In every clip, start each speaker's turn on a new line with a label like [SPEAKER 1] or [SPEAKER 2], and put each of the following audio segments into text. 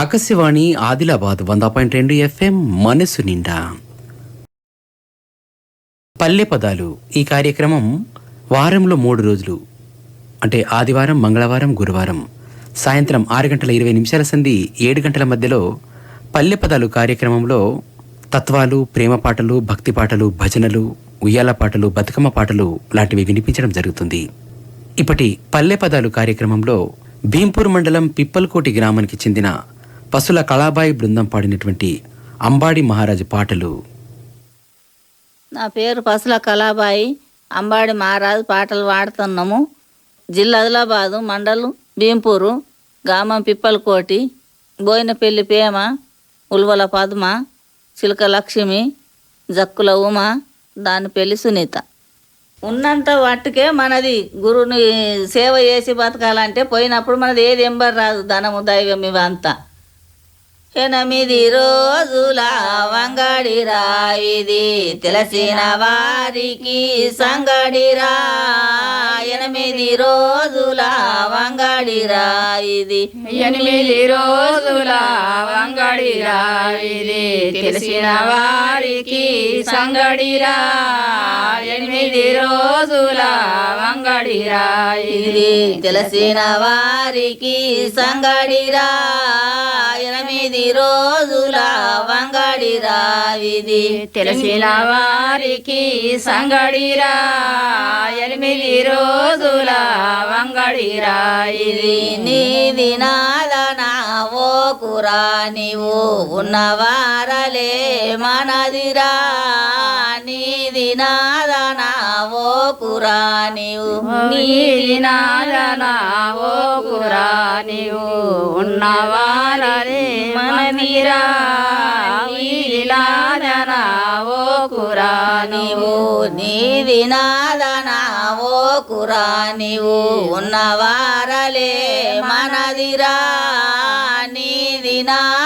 [SPEAKER 1] ఆకాశవాణి ఆదిలాబాద్ వంద పాయింట్ రెండు ఎఫ్ఎం మనసు నిండా. పల్లె పదాలు ఈ కార్యక్రమం వారంలో మూడు రోజులు. అంటే ఆదివారం మంగళవారం గురువారం. సాయంత్రం ఆరు గంటల ఇరవై నిమిషాల సంధి ఏడు గంటల మధ్యలో పల్లె పదాలు కార్యక్రమంలో తత్వాలు ప్రేమ పాటలు భక్తి పాటలు భజనలు ఉయ్యాల పాటలు బతుకమ్మ పాటలు లాంటివి వినిపించడం జరుగుతుంది. ఇప్పటి పల్లె పదాలు కార్యక్రమంలో భీంపూర్ మండలం పిప్పల్కోటి గ్రామానికి చెందిన పసుల కళాబాయి బృందం పాడినటువంటి అంబాడి మహారాజు పాటలు.
[SPEAKER 2] నా పేరు పసుల కళాబాయి అంబాడి మహారాజు పాటలు పాడుతున్నాము జిల్లా ఆదిలాబాదు మండలం భీంపూరు గ్రామం పిప్పలకోటి బోయినపల్లి పేమ ఉల్వల పద్మ చిలక లక్ష్మి జక్కుల ఉమ దాని పెళ్ళి సునీత. ఉన్నంత వాటికే మనది గురువుని సేవ చేసి బతకాలంటే పోయినప్పుడు మనది ఏది ఎంబర్ రాదు ధనము దైవం ఇవంతా. ఎనిమిది రోజుల వంగడిరా ఇది తెలిసిన వారికి సంగడిరా ఎనిమిది రోజుల వంగడిరా ఇది
[SPEAKER 3] ఎనిమిది రోజుల వంగడిరా ఇది తెలిసిన వారికి సంగడిరా ఎనిమిది రోజుల ఇది
[SPEAKER 2] ఇది తెలిసిన వారికి సంగడిరా ఎనిమిది రోజుల వంగడిరా ఇది
[SPEAKER 3] తెలిసిన వారికి సంగడిరా ఎనిమిది రోజుల వంగడిరా ఇది
[SPEAKER 2] ఇది నీది నాదన ఓ కురా నీవు ఉన్నవారలే మనదిరా నీది నాదన ఓ కురా నీవు
[SPEAKER 3] నీది నాదన ఓ కురా నీవు ఉన్నవారనే మనదిరా నీది నాదన ఓ కురా
[SPEAKER 2] నీవు నీది నాదన ఓ కురా నీవు ఉన్నవారలే మనదిరా. నీది నాదన ఓ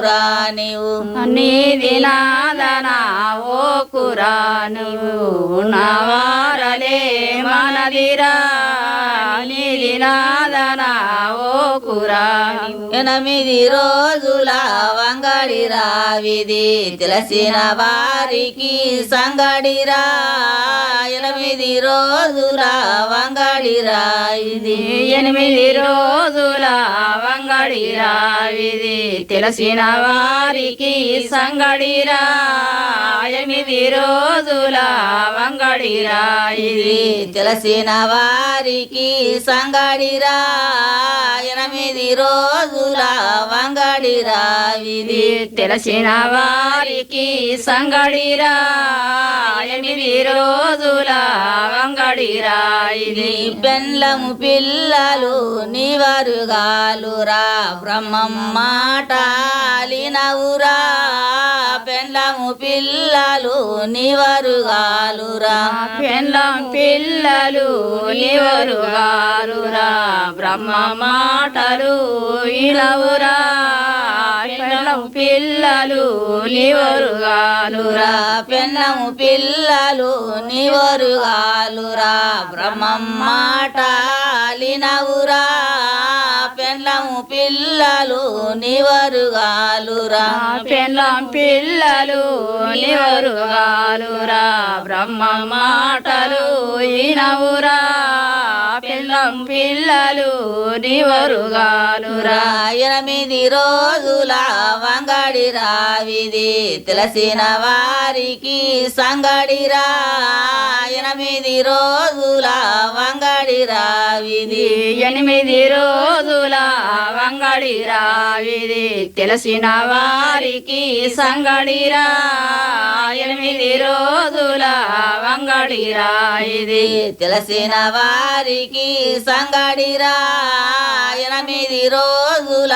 [SPEAKER 2] కురా నీవు
[SPEAKER 3] నీది నాదన ఓ కురా నీవు ఉన్నవారలే మనదిరా. నీది నాదన
[SPEAKER 2] ఎనిమిది రోజుల వంగడి రావిది తెలిసిన వారికి సంగడిరా. ఎనిమిది రోజుల వంగడి ఇది
[SPEAKER 3] ఎనిమిది రోజుల వంగడిరా ఇది తెలిసిన వారికి సంగడిరా. ఎనిమిది రోజుల వంగడిరా ఇది
[SPEAKER 2] ఇది తెలిసిన వారికి సంగడిరా. ఎనిమిది రోజుల వంగడి రావిది.
[SPEAKER 3] ఇది తెలిసిన వారికి సంగడిరా ఎనిమిది రోజుల వంగడిరా ఇది
[SPEAKER 2] నీ పెండ్లము పిల్లలు నివరుగాలురా బ్రహ్మం మాటాలినవురా పెండ్లము పిల్లలు నివరుగాలురా
[SPEAKER 3] పెళ్ళం పిల్లలు నివరుగారురా బ్రహ్మ మాటలు ఇనవురా పెళ్ళం పిల్లలు నివరుగాలురా.
[SPEAKER 2] పెన్నము పిల్లలు నివరుగాలురా. బ్రహ్మం మాటాలినవురా పెండ్లము పిల్లలు నివరుగాలురా.
[SPEAKER 3] పెళ్ళం పిల్లలు నివరుగాలురా. బ్రహ్మ మాటలు ఇనవురా. పిల్లం పిల్లలు నివరుగాను
[SPEAKER 2] ఎనిమిది రోజుల వంగడి రావిది తెలిసిన వారికి సంగడిరా ఎనిమిది రోజుల వంగడిరా రావిది.
[SPEAKER 3] ఎనిమిది రోజుల వంగడిరా ఇది తెలిసిన వారికి సంగడిరా ఎనిమిది రోజుల వంగడిరా ఇది
[SPEAKER 2] తెలిసిన వారికి సంగడిరా ఎనిమిది రోజుల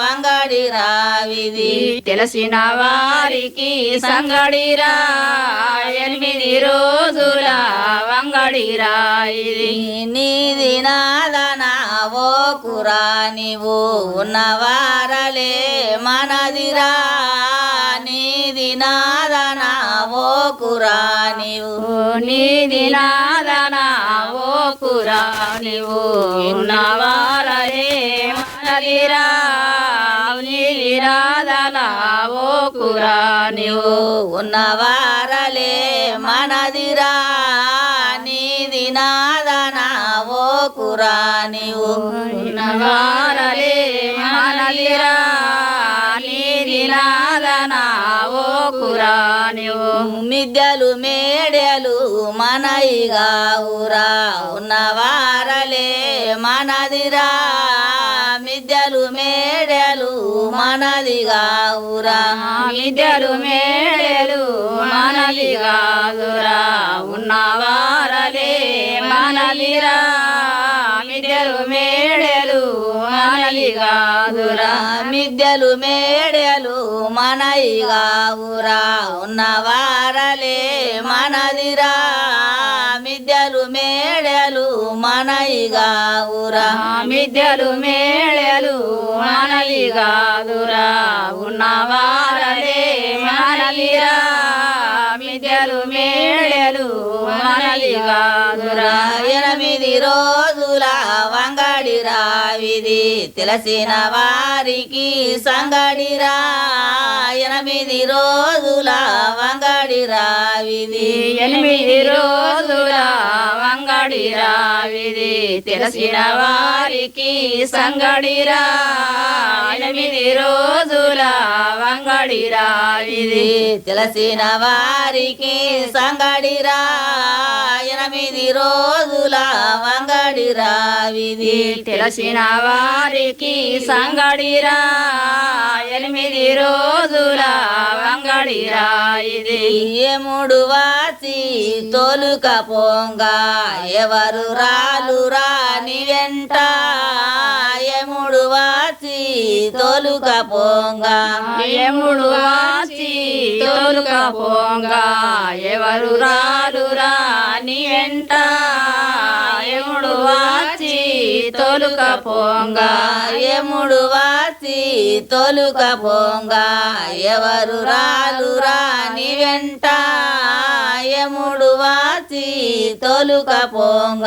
[SPEAKER 2] వంగడి రావిది.
[SPEAKER 3] తెలిసిన వారికి సంగడిరా ఎనిమిది రోజుల వంగడిరా ఇది
[SPEAKER 2] నీది వినాదనావో నావో కురా నీవు ఉన్నవారలే మనదిరా. నీది నాథ కురా నీవు
[SPEAKER 3] నీది నాదనావో కురా నీవు ఉన్నవారలే మనదిరా. నీది నాథ కురా నీవు
[SPEAKER 2] ఉన్నవారలే మనదిరా. ఓ కురా నీవు
[SPEAKER 3] నవారలే మనదిరా నీది ఓ కురా నీవు
[SPEAKER 2] మిద్దెలు మేడెలు మనయిగా ఊరా ఉన్నవారలే మనదిరా మిద్దెలు మేడెలు మనదిగా ఊరా.
[SPEAKER 3] విద్యలు మేడలు మనది కాదురా ఉన్నవారలే మనదిరా. విద్యలు మేడలు మనది కాదురా.
[SPEAKER 2] మిద్దెలు మేడెలు మనయిగా ఊరా ఉన్నవారలే మనదిరా. మిద్దెలు మేడెలు మనయిగా ఊరా
[SPEAKER 3] మిద్యలు మేళలు మనది కాదురా. ఉన్నవారలే మనదిరా. మిద్యలు మేళలు మనది కాదురా.
[SPEAKER 2] ఎనిమిది రోజుల సంగడి రావిది. తెలిసిన వారికి సంగడిరా ఎనిమిది రోజుల. వంగడి రావిది.
[SPEAKER 3] ఎనిమిది రోజుల వంగడి రావిది. తెలిసిన వారికి సంగడిరా ఎనిమిది రోజుల వంగడి రావిది.
[SPEAKER 2] తెలిసిన వారికి సంగడిరా ఎనిమిది రోజుల వంగడి రావిది.
[SPEAKER 3] తెలిసిన వారికి సంగడిరా ఎనిమిది రోజుల వంగడిరా ఇది
[SPEAKER 2] ఏముడు వాసి తోలుక పొంగ ఎవరు రాలురా నీ వెంట ఎముడు వాసి తోలుక పొంగ.
[SPEAKER 3] ఏముడు వాసి తోలుక పోంగా ఎవరు రాలురా నీ వెంట యముడు వాసి తొలుక పోంగ
[SPEAKER 2] ఎముడు వాసి తొలుక పోంగా ఎవరు రాలు రాని వెంట ఎముడు వాచి తొలుక పొంగ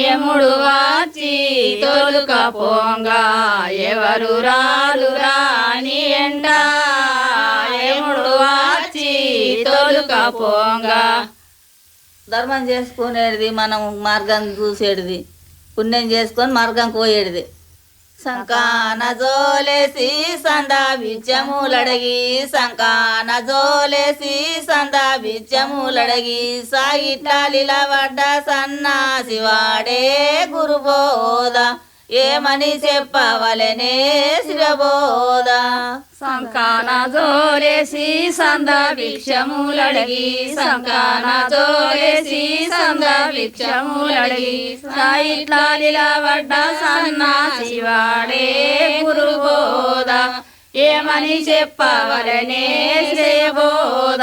[SPEAKER 3] యముడు వాచి తొలుక పోంగ ఎవరు రాలు రాని వెంట యముడు వాచి తొలుక పోంగ
[SPEAKER 2] ధర్మం చేసుకునేది మనం మార్గం చూసేటిది పుణ్యం చేసుకొని మార్గం పోయేటిది సంకాన జోలేసి సందా బిచ్చములడగి సంకాన జోలేసి సందా బిచ్చములడగి సాగిట్లా పడ్డ సన్నాసి వాడే గురుబోధ ఏమని చెప్పవలనే శిరబోధ?
[SPEAKER 3] సంకాన జోరేసి సంద భిక్షములడిగి సంకాన జోరేసి సంద భిక్షములడిగి సాయిట్లా పడ్డ సన్నా శివాడే గురుబోధ. ఏమని చెప్పవలనే శ్రేబోధ?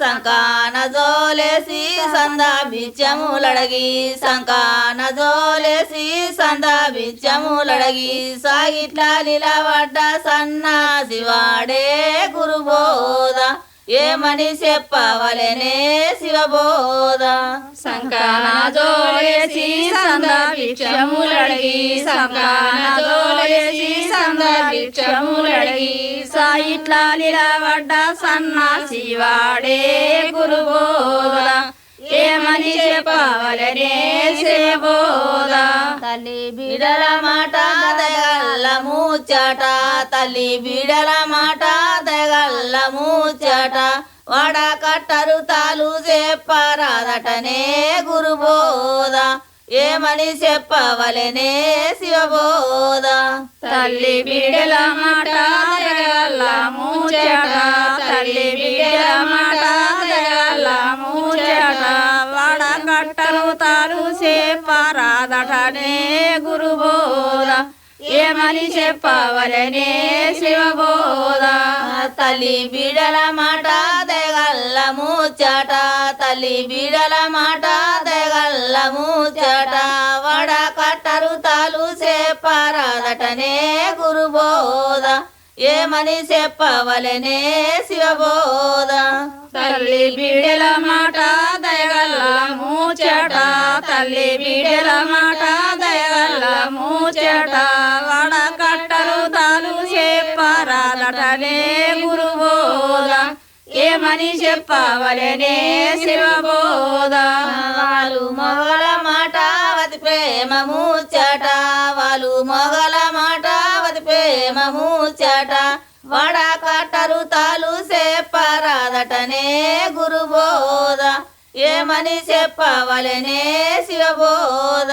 [SPEAKER 2] సంకాన జోలేసి సందా బిచ్చములడగి సంకాన జోలేసి సందా బిచ్చములడగి సాగిట్లా నిలబడ్డ సన్నా వాడే గురుబోదా ఏమని చెప్పవలనే శివబోధ?
[SPEAKER 3] సంకాన జోలేసి సంద భిక్షములడిగి జోలేసి సంద సాయిట్లా నిలబడ్డ సన్నాసి శివాడే గురుబోధ. ఏమని చెప్పవలనే సేబోధ
[SPEAKER 2] తల్లి బిడల మాట దగల్ల మూచట తల్లి బిడల మాట దగల్ల మూచట వడ కట్టరు తాలు చెప్పరాదటనే గురుబోదా ఏమని చెప్పవలెనే శివబోధ?
[SPEAKER 3] తల్లి బిడల మాట మూచట తల్లి బిడల మాట మూచట. వడ కట్టలు తాలు సేపరాదటనే గురుబోధ. ఏమని చెప్పవలనే శివబోధ?
[SPEAKER 2] తల్లి బిడల మాట దగల్ల మూచట తల్లి బిడల మాట దగల్ల మూచట. చెప్పరాదటనే గురుబోధ. ఏమని చెప్పవలెనే శివబోధ.
[SPEAKER 3] తల్లి బిడల మాట దయగల్ల మూచట తల్లి బిడల మాట దయగల్ల మూచట వడ కట్టలు తాలు చెప్పరాదటనే గురుబోధ. ఏమని చెప్పవలనే శివబోధ.
[SPEAKER 2] వాళ్ళు మొగల మాట వతి ప్రేమ ముచ్చట. వాళ్ళు మొగల చెప్పరాదటనే గురుబోధ ఏమని చెప్పవలనే శివబోధ.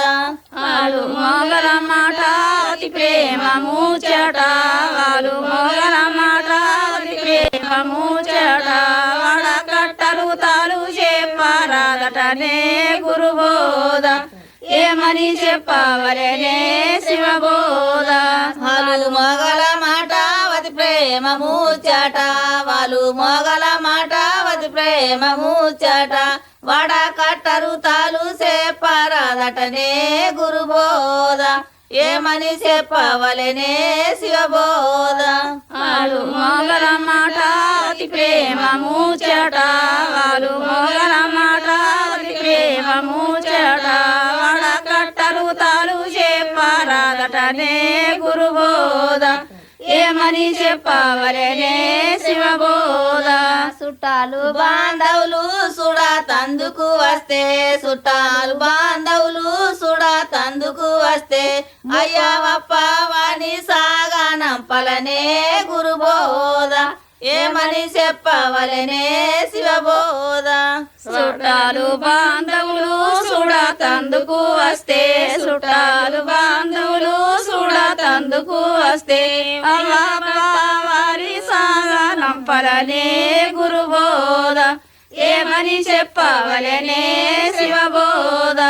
[SPEAKER 3] వాళ్ళు మొగల మాట అతి ప్రేమ వాళ్ళు మొగల మాట అతి ప్రేమ ముచ్చట వడ కట్టలు తాలు చెప్పరాదటనే గురుబోధ ఏమని చెప్పవలనే శివబోధ.
[SPEAKER 2] ప్రేమ ముచ్చట వాళ్ళు మొగల మాట వది ప్రేమ ముచ్చట. వడ కట్టరు తాలు చెప్పరాదటనే గురు బోధ. ఏమని చెప్పవలనే శివబోధ
[SPEAKER 3] వాళ్ళు మొగల మాట అతి ప్రేమ ముచ్చట. వాళ్ళు మొగల మాట అతి ప్రేమ ముచ్చట. వడ కట్టరు తాలు చెప్పరాదటనే గురుబోధ ఏమని చెప్పవలనే శివబోధ?
[SPEAKER 2] చుట్టాలు బాంధవులు సుడా తందుకు వస్తే చుట్టాలు బాంధవులు సుడా తందుకు వస్తే అయ్యవప్ప వాణి సాగానంపలనే గురు బోధ ఏమని చెప్పవలనే శివబోధ?
[SPEAKER 3] చుట్టాలు బాంధవులు చూడ తందుకు వస్తే చుట్టాలు బాంధవులు చూడ తందుకు వస్తే వారి సాగనంపలనే గురుబోధ. ఏమని చెప్పవలనే శివబోధ?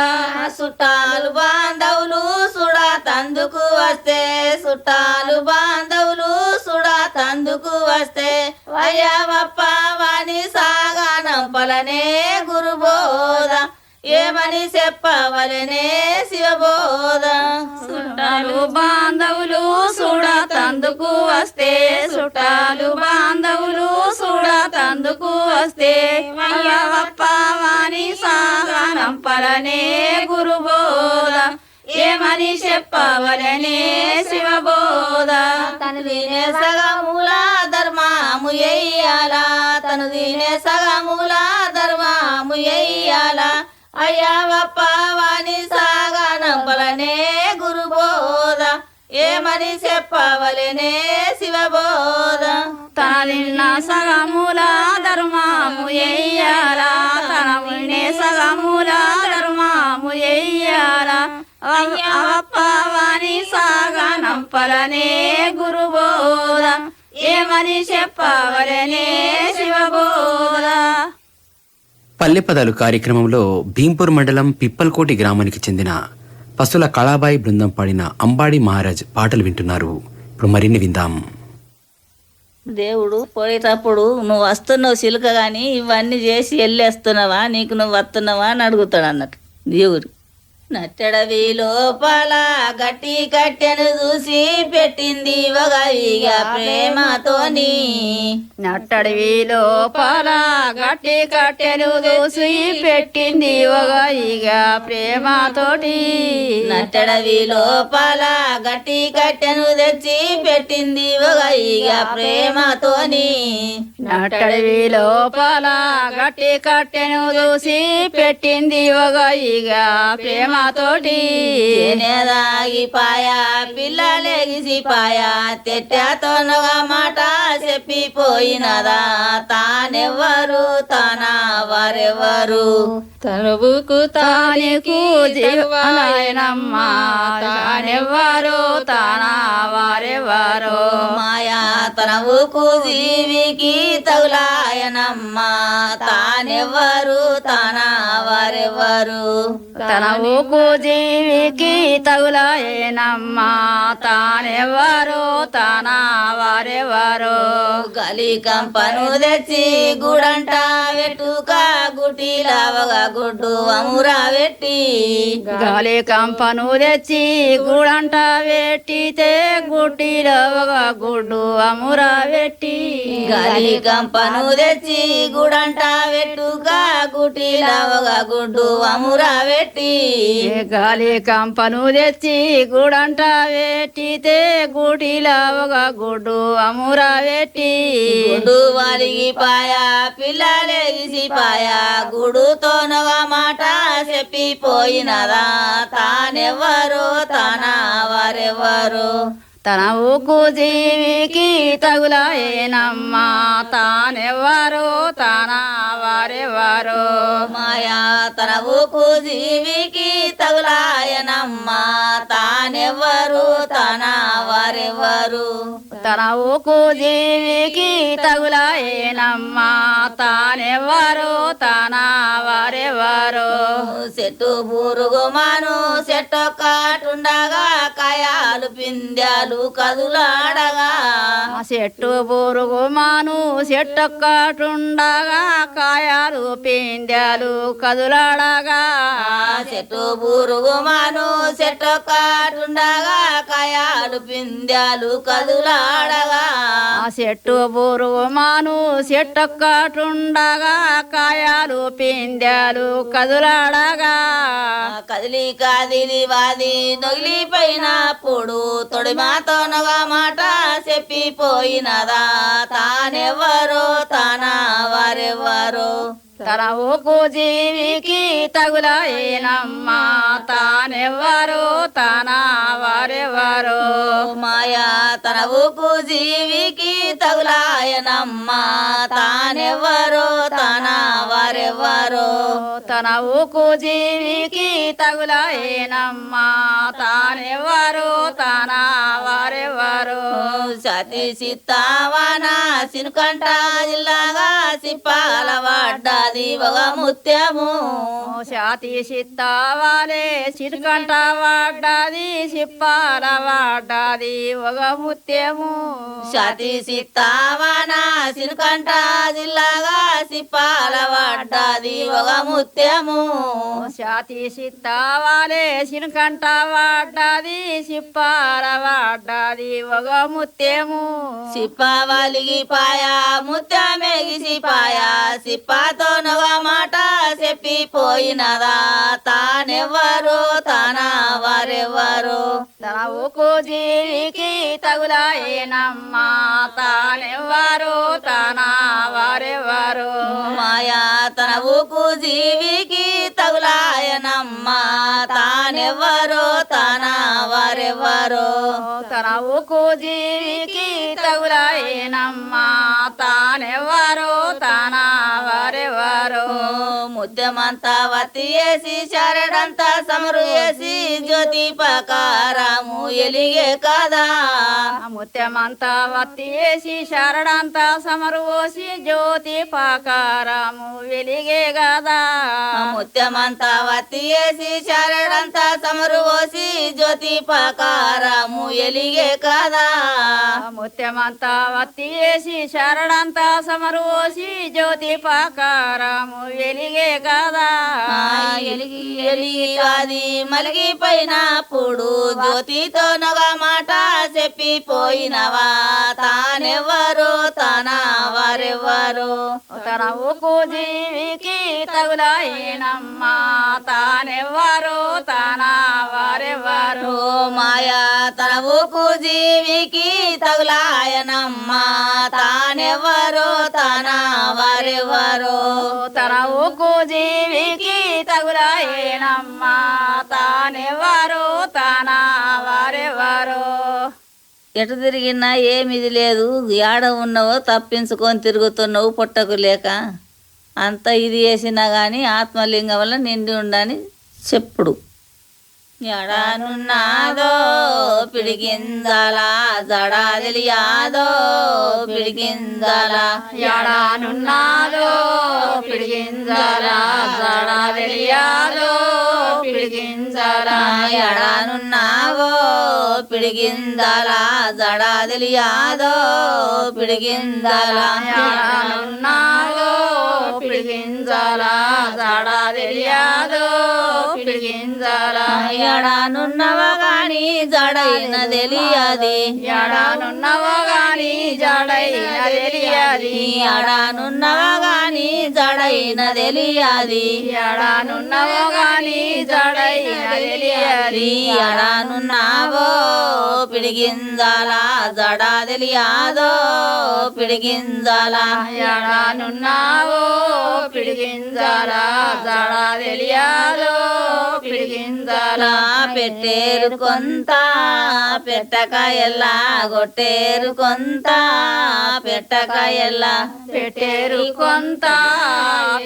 [SPEAKER 2] చుట్టాలు బాంధవులు సుడా తందుకు వస్తే చుట్టాలు బాంధవులు సుడా తందుకు వస్తే అయ్యవప్ప వాణి సాగానంపలనే గురు బోధ ఏమని చెప్పవలనే శివబోధ.
[SPEAKER 3] చుట్టాలు బాంధవులు చూడ తందుకు వస్తే చుట్టాలు బాంధవులు చూడ తందుకు వస్తే అయ్యవప్ప వాణి సాగనంపలనే గురుబోధ. ఏమని చెప్పవలనే శివబోధ?
[SPEAKER 2] తను తినే సగముల ధర్మము ఎయ్యాల. తను తినే సగముల ధర్మము ఎయ్యాల. అయ్యవప్ప వాణి సాగనంపలనే గురు బోధ ఏమని చెప్పవలనే శివబోధ?
[SPEAKER 3] తన సగముల ధర్మము ఎయ్యాల. తన సగముల ధర్మము ఎయ్యాల. అయ్యప్ప వాణి సాగనంపలనే గురుబోధ. ఏమని చెప్పవలనే శివబోధ.
[SPEAKER 1] పల్లె పదాలు కార్యక్రమంలో భీంపూర్ మండలం పిప్పల్కోటి గ్రామానికి చెందిన పసుల కళాబాయి బృందం పాడిన అంబాడి మహారాజ్ పాటలు వింటున్నారు. ఇప్పుడు మరిన్ని విందాం.
[SPEAKER 2] దేవుడు పోయేటప్పుడు నువ్వు వస్తున్నావు చిలుక కానీ ఇవన్నీ చేసి వెళ్ళేస్తున్నావా నీకు నువ్వు వస్తున్నావా అని అడుగుతాడు అన్నట్టు దేవుడు. నట్టడవి లోపల గట్టి కట్టెను చూసి పెట్టింది ఒక ప్రేమతోని.
[SPEAKER 3] నట్టడివి లోపల గట్టి కట్టెను చూసి పెట్టింది ఒక ప్రేమతోటి.
[SPEAKER 2] నట్టడవి లోపల గట్టి కట్టెను తెచ్చి పెట్టింది ఒక ప్రేమతోని.
[SPEAKER 3] నట్టడవి లోపల గట్టి కట్టెను చూసి పెట్టింది ఒక ప్రేమ ప్రేమతోటి
[SPEAKER 2] దాగిపాయా పిల్లలేగిసిపాయా తెట్టతోనగా మాట చెప్పిపోయినదా తానెవ్వరు? తానా వారెవ్వరు
[SPEAKER 3] తనువుకు తానికి జీవనమ్మా తానెవ్వరు? తానా వారెవ్వరు
[SPEAKER 2] మాయా తనవుకు జీవికి తగులాయనమ్మా. తానెవ్వరు? తానా వారెవ్వరు
[SPEAKER 3] తన ఊకు జీవికి తగులాయేనమ్మా. తానెవ్వరు? తానా వారెవ్వరు
[SPEAKER 2] గలి కంపను తెచ్చి గుడంట వెట్టుక గుటిలావగా గుడ్డు అమురా పెట్టి
[SPEAKER 3] గాలి కంపను తెచ్చి గుడంట గుడిలో ఒక గుడ్డు అమురా పెట్టి
[SPEAKER 2] గాలి గంపను తెచ్చి గుడంట పెట్టుగా గుటిలా ఒక గుడ్డు అమురా పెట్టి
[SPEAKER 3] ఏ గాలి కంపను తెచ్చి గుడంట పెట్టితే గుడిలో ఒక గుడ్డు అమురా పెట్టి
[SPEAKER 2] గుడు వలిగిపాయా పిల్లలేసిపాయా పిల్లలేసి మాట చెప్పిపోయినదా తానెవ్వరు తన వారెవ్వరు.
[SPEAKER 3] తన ఊకు జీవికి తగులైనమ్మా తానెవ్వరు తన వారెవ్వరు.
[SPEAKER 2] మాయా తన ఊకు జీవికి తగులాయనమ్మా తానెవ్వరు తన వారెవ్వరు
[SPEAKER 3] తన ఊకు జీవికి తగులాయేనమ్మా తానెవ్వరు తన వారెవరు?
[SPEAKER 2] చెట్టు బూరుగు మాను చెట్టు కాటుండగా కాయాలు పింద్యాలు కదులాడగా.
[SPEAKER 3] చెట్టు బురుగు మాను చెట్టొక్కటుండగా కాయాలు పిందెలు కదులాడగా.
[SPEAKER 2] చెట్టు బూరుగు మాను చెట్టు కాటుండగా కాయాలు పింద్యాలు కదులాడగా.
[SPEAKER 3] చెట్టు బురుగు మాను చెట్టొక్కటుండగా కాయాలు పిందెలు కదులాడగా.
[SPEAKER 2] కదిలి కదిలి వాది నొగిలిపోయినప్పుడు తొడిమాతోనగా మాట చెప్పిపోయినదా. తానెవ్వరు తన వారెవ్వరు
[SPEAKER 3] తన ఊకు జీవికి తగులాయేనమ్మా తానెవ్వరు తన వారెవరు
[SPEAKER 2] మాయా తన ఊకు జీవికి తగులాయనమ్మా తానెవ్వరు తన వారెవ్వరు
[SPEAKER 3] తన ఊకు జీవికి తగులాయేనమ్మా తానెవ్వరు తన వారెవరు
[SPEAKER 2] సతి సిత్తావాన సినుకంట జిల్లాగా సిప్పాల ఒక ముత్యము
[SPEAKER 3] శాతి సిత్తావాలే చిరుకంట వాడ్డాది సిప్పాల వాడ్డాది ఒక ముత్యము
[SPEAKER 2] సతి సిత్తావాన సినుకంట జిల్లాగా సిప్పాల పడ్డది ఒక ముత్యము
[SPEAKER 3] శాతి సిత్తావాలే చిరుకంట వాడ్డాది సిప్పాల వాడ్డాది ఒక ముత్యము
[SPEAKER 2] సిప్పవలిగి పాయా ముత్యమేగిసి పాయా సిప్పాతో నవ మాట చెప్పిపోయినదా? తానెవ్వరు తన వారెవ్వరు?
[SPEAKER 3] తన ఊకు జీవికి తగులాయేనమ్మా. తానెవ్వరు తన వారెవ్వరు?
[SPEAKER 2] మాయా తన ఊకు జీవికి తగులాయనమ్మా. తానెవ్వరు తన వారెవ్వరు?
[SPEAKER 3] తన ఊకు జీవికి తగులాయనమ్మా. తానెవ్వరు తన
[SPEAKER 2] ముద్యమంతా వత్తి వేసి శరణంతా సమరు వేసి జ్యోతి పకారము ఎలిగే కదా.
[SPEAKER 3] ముత్యమంతా వత్తి వేసి శరణంతా సమరు పోసి జ్యోతి పాకారము వెలిగే గదా
[SPEAKER 2] ముత్యమంతా వత్తి వేసి శరణంతా సమరు పోసి జ్యోతి పకారము ఎలిగే కదా.
[SPEAKER 3] ముత్యమంతా వత్తి వేసి శరణంతా సమరు పోసి జ్యోతి పాకారము వెలిగే
[SPEAKER 2] ఆ ఎలిగి ఎలిగి అది మలిగిపోయినప్పుడు జ్యోతితో నగ మాట చెప్పిపోయినవా తానెవ్వరు తన వారెవ్వరు
[SPEAKER 3] తన ఊకు జీవికి తగులాయినమ్మా తానెవ్వరు తన వారెవ్వరు
[SPEAKER 2] మాయా తన ఊకు జీవికి తగులాయనమ్మా. తానెవ్వరు తన వారెవ్వరు
[SPEAKER 3] తన ఊకు దేవికి తగులాయినమ్మా. తానెవరు తన వారెవరు
[SPEAKER 2] ఎటు తిరిగినా ఏమిది లేదు. ఏడ ఉన్నావో తప్పించుకొని తిరుగుతున్నావు పుట్టకు లేక. అంత ఇది వేసినా కానీ ఆత్మలింగం వల్ల నిండి ఉండని చెప్పుడు. ఎడనున్నాదో పిడిగిందలా జడా తెలియాదో పిడిగిందలా
[SPEAKER 3] ఎడనున్నాదో పిడిగింజరా జడా తెలియాదో పిడిగింజరా
[SPEAKER 2] ఎడనున్నావో పిడిగిందలా జడా తెలియాదో పిడిగిందలా
[SPEAKER 3] ఎడనున్నాదో పిడిగింజల జడా తెలియాదో పిడిగింజల
[SPEAKER 2] ఎడానున్నవా గాని జడైన తెలియది.
[SPEAKER 3] ఎడానున్నవో గాని జడైన తెలియది.
[SPEAKER 2] ఎడానున్నవా గాని జడైన తెలియది.
[SPEAKER 3] ఎడానున్నవో గాని జడైన తెలియది.
[SPEAKER 2] ఎడానున్నావో పిడిగింజాల జడ తెలియాదో పిడిగింజాల.
[SPEAKER 3] ఎడానున్నావో పిడిగింజల జడ తెలియదు పిడిగింజల
[SPEAKER 2] పెట్టేరు కొంత పెట్టక ఎల్లా గొట్టేరు కొంత పెట్టక ఎల్లా
[SPEAKER 3] పెట్టేరు కొంత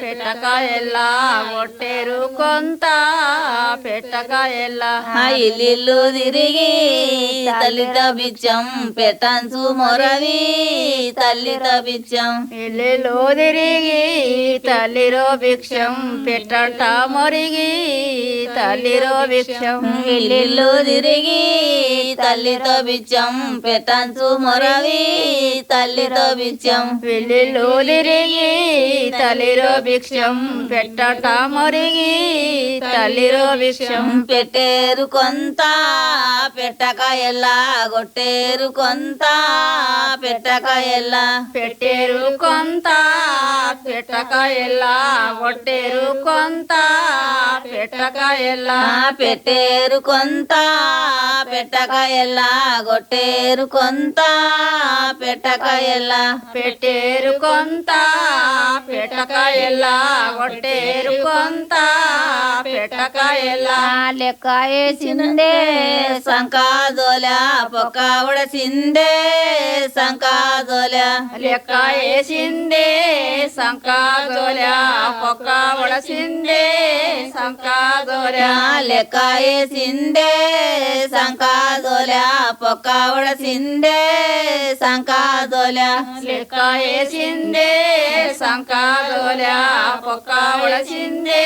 [SPEAKER 3] పెట్టక ఎల్లా కొట్టేరు కొంత పెట్టక ఎల్లా
[SPEAKER 2] ఇల్లు తిరిగి తల్లిత బిచ్చం పెట్టంచు మొరవి తల్లిత బిచ్చం
[SPEAKER 3] ఇల్లు తిరిగి తల్లిరో భిక్షం పెట్టట మొరిగి తల్లిరో భిక్షం
[SPEAKER 2] ఇల్లు తిరిగి తల్లితో బిచ్చం పెట్టంచు మొరవి తల్లితో బిచ్చం
[SPEAKER 3] ఇల్లు తిరిగి తల్లిరో భిక్షం పెట్టట మొరిగి తల్లిరో భిక్షం
[SPEAKER 2] పెట్టేరు కొంత పెట్టక ఎల్లా గొట్టేరు కొంత పెట్టక ఎల్లా
[SPEAKER 3] పెట్టేరు కొంత పెట్టక ఎల్లా కొట్టేరు కొంత పెట్టక ఎల్లా
[SPEAKER 2] ఆ పెట్టేరు కొంత పెట్టక ఎల్లా గొట్టేరు కొంత పెట్టక ఎల్లా
[SPEAKER 3] పెట్టేరు కొంత పెట్టక ఎల్లా కొట్టేరు కొంత పెట్టక ఎల్లా
[SPEAKER 2] లెక్క వేసిందే సంకాదోల పొక్క ఉడసిందే సంకాదోల
[SPEAKER 3] లెక్క వేసిందే సంకాదోల పొక్క ఉడసిందే సంకాదోల
[SPEAKER 2] లెక్క వేసిందే సంకాదోల పొక్క ఉడసిందే సంకాదోల.
[SPEAKER 3] లెక్క వేసిందే సంకాదోల పొక్క ఉడసిందే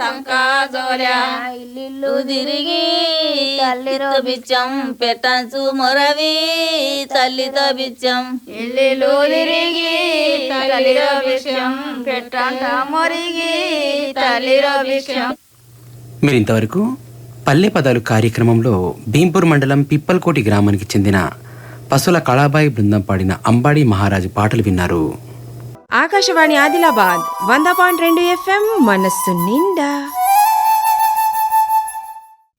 [SPEAKER 3] సంకాదోల.
[SPEAKER 2] ఇల్లు తిరిగి తల్లితో బిచ్చం పెట్టంచు మొరవి తల్లితో బిచ్చం.
[SPEAKER 3] ఇల్లు తిరిగి తల్లిరో విషయం పెట్టంట మొరిగి తల్లిరో విషయం
[SPEAKER 1] మీరు ఇంతవరకు పల్లె పదాలు కార్యక్రమంలో భీంపూర్ మండలం పిప్పల్కోటి గ్రామానికి చెందిన పశువుల కళాబాయి బృందం పాడిన అంబాడి మహారాజు పాటలు విన్నారు.
[SPEAKER 4] ఆకాశవాణి ఆదిలాబాద్ వంద పాయింట్ రెండు ఎఫ్ఎం మనస్సు నిండా.